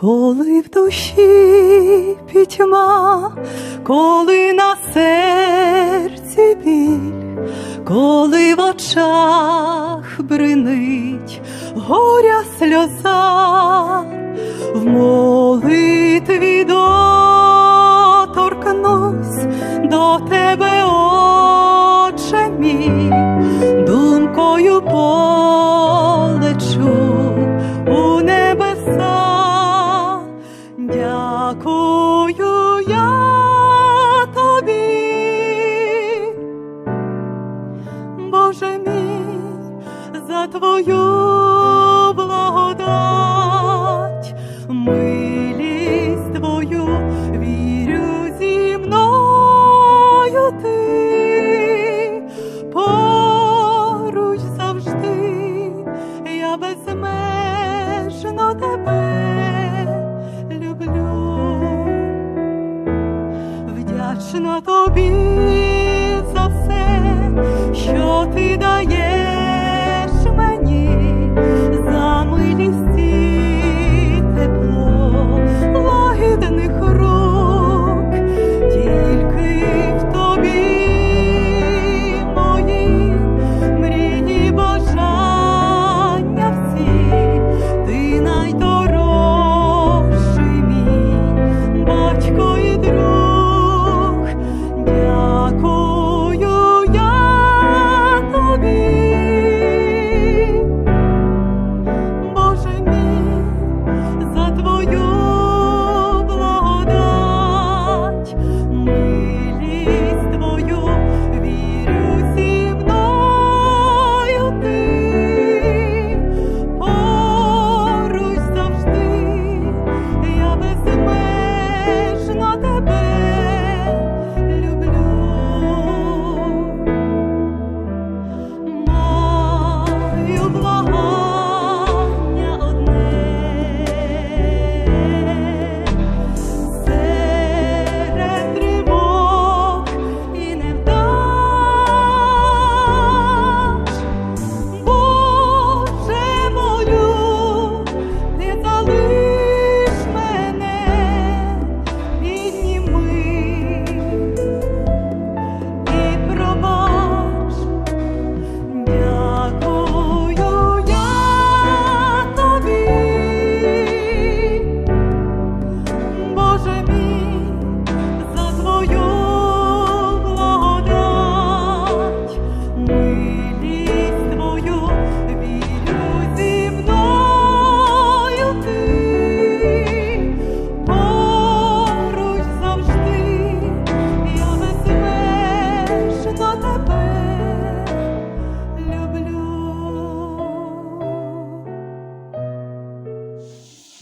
коли в душі пітьма, коли на серці біль, коли в очах бринить горя сльоза, твою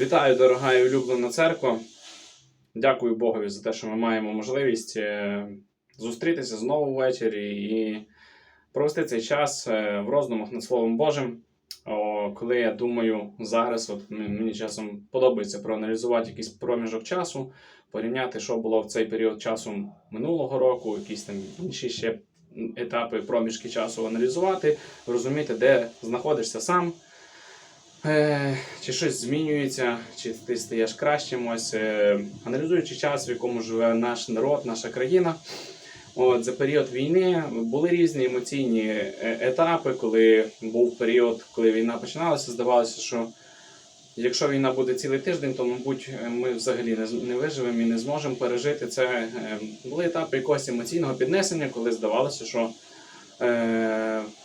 Вітаю, дорога і улюблена церква. Дякую Богові за те, що ми маємо можливість е, зустрітися знову ввечері і провести цей час е, в роздумах над Словом Божим. О, коли я думаю зараз, от мені часом подобається проаналізувати якийсь проміжок часу, порівняти, що було в цей період часу минулого року, якісь там інші ще етапи проміжки часу аналізувати, розуміти, де знаходишся сам, Е, чи щось змінюється, чи ти стаєш кращим, ось е, аналізуючи час, в якому живе наш народ, наша країна. От за період війни були різні емоційні е, етапи, коли був період, коли війна починалася, здавалося, що якщо війна буде цілий тиждень, то мабуть ми взагалі не, виживемо і не зможемо пережити це. Були етапи якогось емоційного піднесення, коли здавалося, що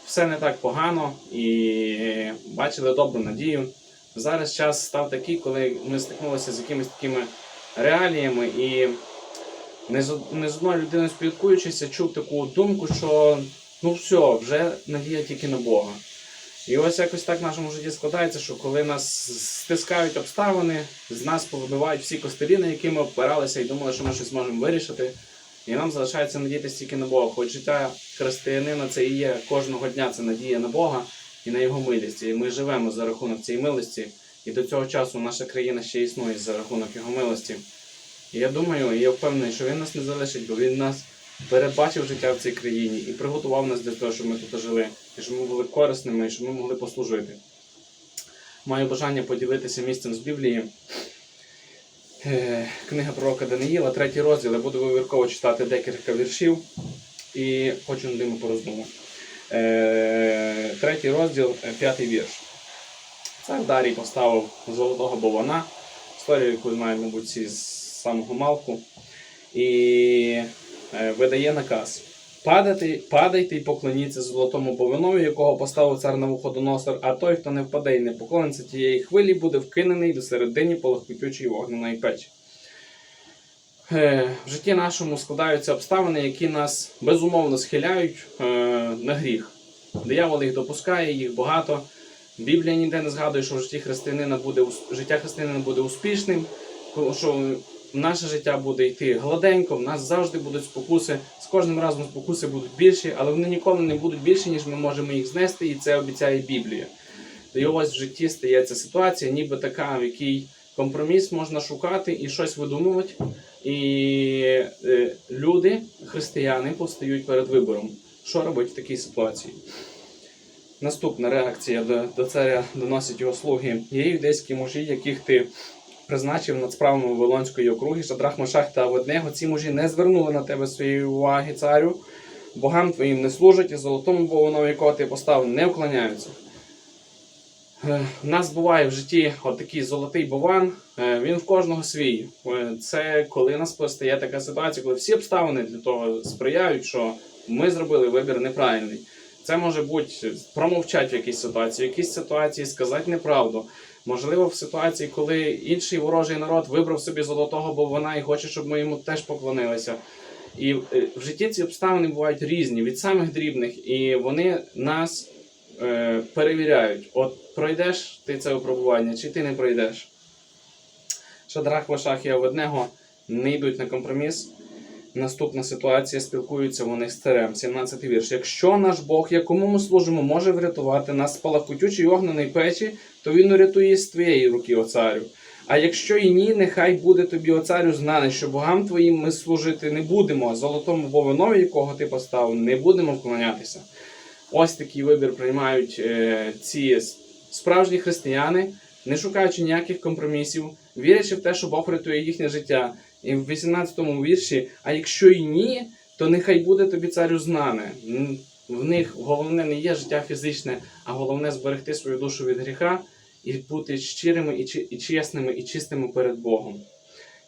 все не так погано і бачили добру надію. Зараз час став такий, коли ми стикнулися з якимись такими реаліями, і не з, не з одною людиною спілкуючись, чув таку думку, що ну все, вже надія тільки на Бога. І ось якось так в нашому житті складається, що коли нас стискають обставини, з нас повибивають всі костелі, на які ми опиралися і думали, що ми щось можемо вирішити. І нам залишається надіятися тільки на Бога. Хоч життя християнина це і є кожного дня це надія на Бога і на Його милість. І ми живемо за рахунок цієї милості. І до цього часу наша країна ще існує за рахунок Його милості. І я думаю, і я впевнений, що він нас не залишить, бо він нас передбачив життя в цій країні і приготував нас для того, щоб ми тут жили, і щоб ми були корисними, і щоб ми могли послужити. Маю бажання поділитися місцем з Біблії. Е, Книга пророка Даниїла, третій розділ. Я буду вивірково читати декілька віршів і хочу над ними пороздумувати. Е, Третій розділ, е, п'ятий вірш. Цар Дарій поставив золотого бована, історію, яку знаємо, мабуть, з самого малку, і видає наказ. Падайте, падайте і поклоніться золотому повинові, якого поставив цар Навуходоносор, а той, хто не впаде і не поклониться тієї хвилі, буде вкинений до середині полохкотючої вогняної печі. Е, В житті нашому складаються обставини, які нас безумовно схиляють е, на гріх. Диявол їх допускає, їх багато. Біблія ніде не згадує, що в житті християнина буде життя християнина буде успішним, що наше життя буде йти гладенько, в нас завжди будуть спокуси. З кожним разом спокуси будуть більші, але вони ніколи не будуть більші, ніж ми можемо їх знести, і це обіцяє Біблія. І ось в житті стається ситуація, ніби така, в якій компроміс можна шукати і щось видумувати. І е, люди, християни, постають перед вибором, що робити в такій ситуації. Наступна реакція до, до царя доносять його слуги. Є юдейські мужі, яких ти призначив над справами Вавилонської округи, Шадрах, Машах та Аводнего. Ці мужі не звернули на тебе своєї уваги, царю. Богам твоїм не служать, і золотому Богу, якого ти поставив, не вклоняються. Е, У нас буває в житті отакий золотий бован, е, він в кожного свій. Е, Це коли нас постає така ситуація, коли всі обставини для того сприяють, що ми зробили вибір неправильний. Це може бути промовчати в якійсь ситуації, в якійсь ситуації сказати неправду. Можливо, в ситуації, коли інший ворожий народ вибрав собі золотого боввана і хоче, щоб ми йому теж поклонилися. І е, в житті ці обставини бувають різні, від самих дрібних, і вони нас е, перевіряють. От пройдеш ти це випробування, чи ти не пройдеш. Шадрах, Вашах і Аведнего не йдуть на компроміс. Наступна ситуація спілкуються вони з царем. 17 вірш. Якщо наш Бог, якому ми служимо, може врятувати нас з палахкотючої огненої печі, то він урятує з твоєї руки, о царю. А якщо і ні, нехай буде тобі, о царю, знане, що богам твоїм ми служити не будемо, а золотому Бовинові, якого ти поставив, не будемо вклонятися. Ось такий вибір приймають е, ці справжні християни, не шукаючи ніяких компромісів, вірячи в те, що Бог рятує їхнє життя. І в 18-му вірші, а якщо і ні, то нехай буде тобі царю знане. В них головне не є життя фізичне, а головне зберегти свою душу від гріха і бути щирими і, чесними, і чистими перед Богом.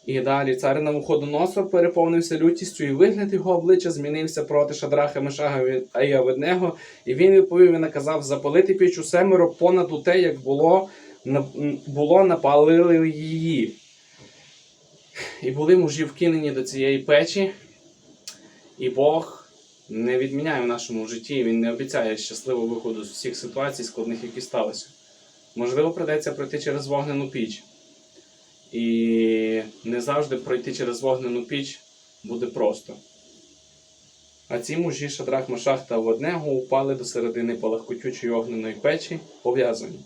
І далі цар Навуходоносор переповнився лютістю, і вигляд його обличчя змінився проти Шадраха, Мешага і Аведнего, і він відповів і наказав запалити піч у семеро понад у те, як було, було напалили її. І були мужі вкинені до цієї печі, і Бог не відміняє в нашому житті, Він не обіцяє щасливого виходу з всіх ситуацій складних, які сталися. Можливо, придеться пройти через вогнену піч. І не завжди пройти через вогнену піч буде просто. А ці мужі Шадрах, Машах та Воднего упали до середини палахкотючої огненої печі, пов'язані.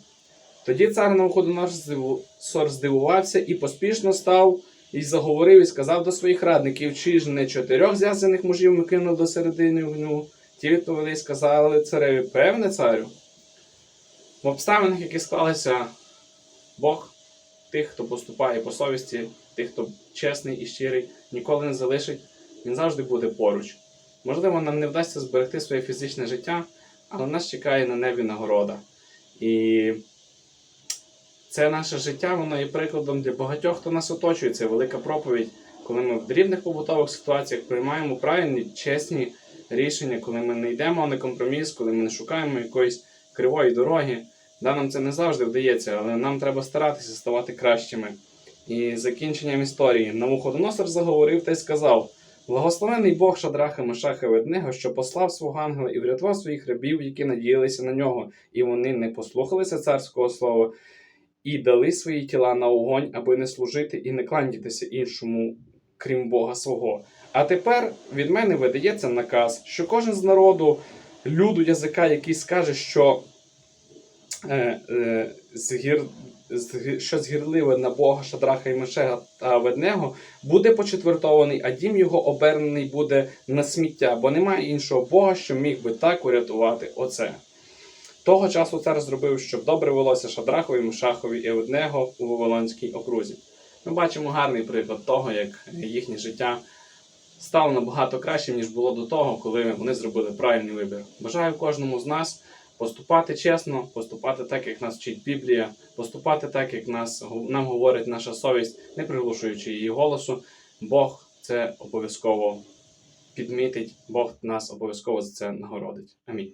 Тоді цар Навуходоносор здивувався і поспішно став і заговорив і сказав до своїх радників, чи ж не чотирьох зв'язаних мужів ми кинув до середини вогню. Ті відповіли і сказали цареві, певне царю. В обставинах, які склалися, Бог тих, хто поступає по совісті, тих, хто чесний і щирий, ніколи не залишить, він завжди буде поруч. Можливо, нам не вдасться зберегти своє фізичне життя, але нас чекає на небі нагорода. І це наше життя, воно є прикладом для багатьох, хто нас оточує. Це велика проповідь, коли ми в дрібних побутових ситуаціях приймаємо правильні, чесні рішення, коли ми не йдемо на компроміс, коли ми не шукаємо якоїсь кривої дороги. Да, нам це не завжди вдається, але нам треба старатися ставати кращими. І закінченням історії Навуходоносор заговорив та й сказав: Благословений Бог Шадраха Мешаха Веднего, що послав свого ангела і врятував своїх рабів, які надіялися на нього, і вони не послухалися царського слова, і дали свої тіла на огонь, аби не служити і не кланятися іншому, крім Бога свого. А тепер від мене видається наказ, що кожен з народу, люду язика, який скаже, що е, е, згір, згі- що згірливе на Бога Шадраха і Мешега та Веднего, буде почетвертований, а дім його обернений буде на сміття, бо немає іншого Бога, що міг би так урятувати оце. Того часу цар зробив, щоб добре велося Шадрахові, Мешахові і Веднего у Вавилонській окрузі. Ми бачимо гарний приклад того, як їхнє життя стало набагато кращим, ніж було до того, коли вони зробили правильний вибір. Бажаю кожному з нас поступати чесно, поступати так, як нас вчить Біблія, поступати так, як нас, нам говорить наша совість, не приглушуючи її голосу. Бог це обов'язково підмітить, Бог нас обов'язково за це нагородить. Амінь.